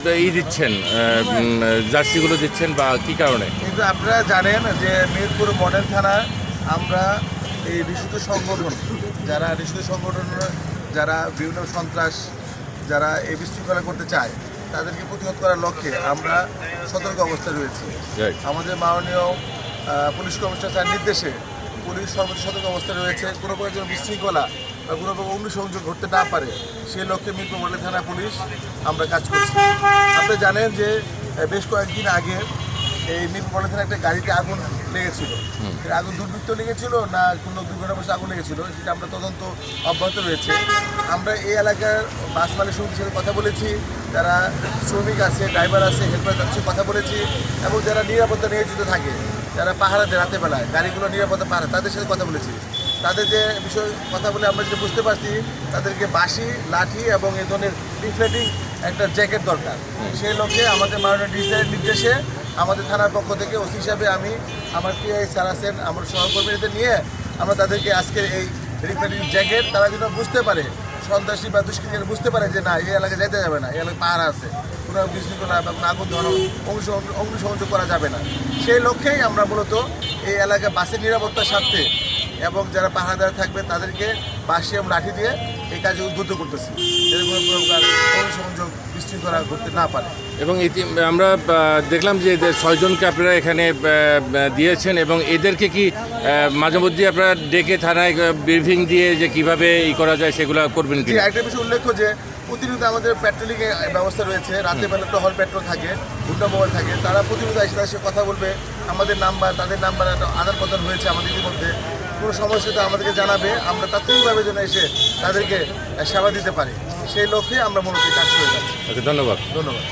ই দিচ্ছেন জার্সিগুলো দিচ্ছেন বা কি কারণে? কিন্তু আপনারা জানেন যে মিরপুর মডেল থানায় আমরা এই নিষিদ্ধ সংগঠন যারা নিষিদ্ধ সংগঠন যারা বিভিন্ন সন্ত্রাস যারা এই বিশৃঙ্খলা করতে চায় তাদেরকে প্রতিহত করার লক্ষ্যে আমরা সতর্ক অবস্থায় রয়েছি. আমাদের মাননীয় পুলিশ কমিশনার স্যার নির্দেশে পুলিশ সর্বোচ্চ সতর্ক অবস্থায় রয়েছে। কোনো যেন বিশৃঙ্খলা বা কোনো প্রকার অগ্নিসংযোগ ঘটতে না পারে সেই লক্ষ্যে মিরপুর মডেল থানা পুলিশ আমরা কাজ করছি। আপনি জানেন যে বেশ কয়েকদিন আগে এই মিরপুর মডেল থানায় একটা গাড়িতে আগুন লেগেছিল। এর আগুন দুর্বৃত্ত লেগেছিল না কোনো দুর্ঘটনাবশত আগুন লেগেছিল সেটা আমরা তদন্ত অব্যাহত রয়েছে। আমরা এই এলাকার বাস মালিক সমিতির সাথে কথা বলেছি যারা শ্রমিক আছে ড্রাইভার আছে হেল্পার তাদের সাথে কথা বলেছি এবং যারা নিরাপত্তা নিয়োজিত থাকে যারা পাহারা দেয় রাতে বেলায় গাড়িগুলো নিরাপত্তা পাহারা তাদের সাথে কথা বলেছি। তাদের যে বিষয় কথা বলে আমরা যেটা বুঝতে পারছি, তাদেরকে বাঁশি, লাঠি এবং এই ধরনের রিফ্লেটিং একটা জ্যাকেট দরকার। সেই লক্ষ্যে আমাদের মাননীয় ডিজিটাল নির্দেশে আমাদের থানার পক্ষ থেকে ওসি হিসাবে আমি আমার পিআই স্যার আছেন, আমার সহকর্মীদের নিয়ে আমরা তাদেরকে আজকের এই রিফ্লেটিং জ্যাকেট, তারা যেন বুঝতে পারে, সন্ত্রাসী বা দুষ্কৃতিকারী বুঝতে পারে যে না, এই এলাকায় যেতে যাবে না, এই এলাকায় পাহাড় আছে, কোনো বিশৃঙ্খলা বা কোনো আগুন ধরানো অগ্নিসং- অগ্নিসংযোগ করা যাবে না। সেই লক্ষ্যেই আমরা মূলত এই এলাকায় বাসের নিরাপত্তার স্বার্থে এবং যারা পাহাড়াদার থাকবে তাদেরকে বাঁশি এবং লাঠি দিয়ে এই কাজে উদ্বুদ্ধ করতেছি যাতে কোনো প্রকার অগ্নিসংযোগ বিশৃঙ্খলা ঘটতে না পারে। এবং ইতি আমরা দেখলাম যে ছয়জনকে আপনারা এখানে দিয়েছেন এবং এদেরকে কি মাঝে মধ্যে আপনারা ডেকে থানায় ব্রিফিং দিয়ে যে কীভাবে ই করা যায় সেগুলো করবেন কি একটা বিষয় উল্লেখ্য যে প্রতিনিয়ত আমাদের পেট্রোলিংয়ের ব্যবস্থা রয়েছে। রাতে বেলা টহল পেট্রোল থাকে দুটো মোবাইল থাকে। তারা প্রতিনিয়ত এসে তাদের কথা বলবে। আমাদের নাম্বার তাদের নাম্বার একটা আদান প্রদান হয়েছে আমাদের ইতিমধ্যে। কোনো সমস্যা তো আমাদেরকে জানাবে আমরা তাৎক্ষণিকভাবে যেন এসে তাদেরকে সেবা দিতে পারি। সেই লক্ষ্যে আমরা মূলত কাজ করে যাচ্ছি। ধন্যবাদ। ধন্যবাদ।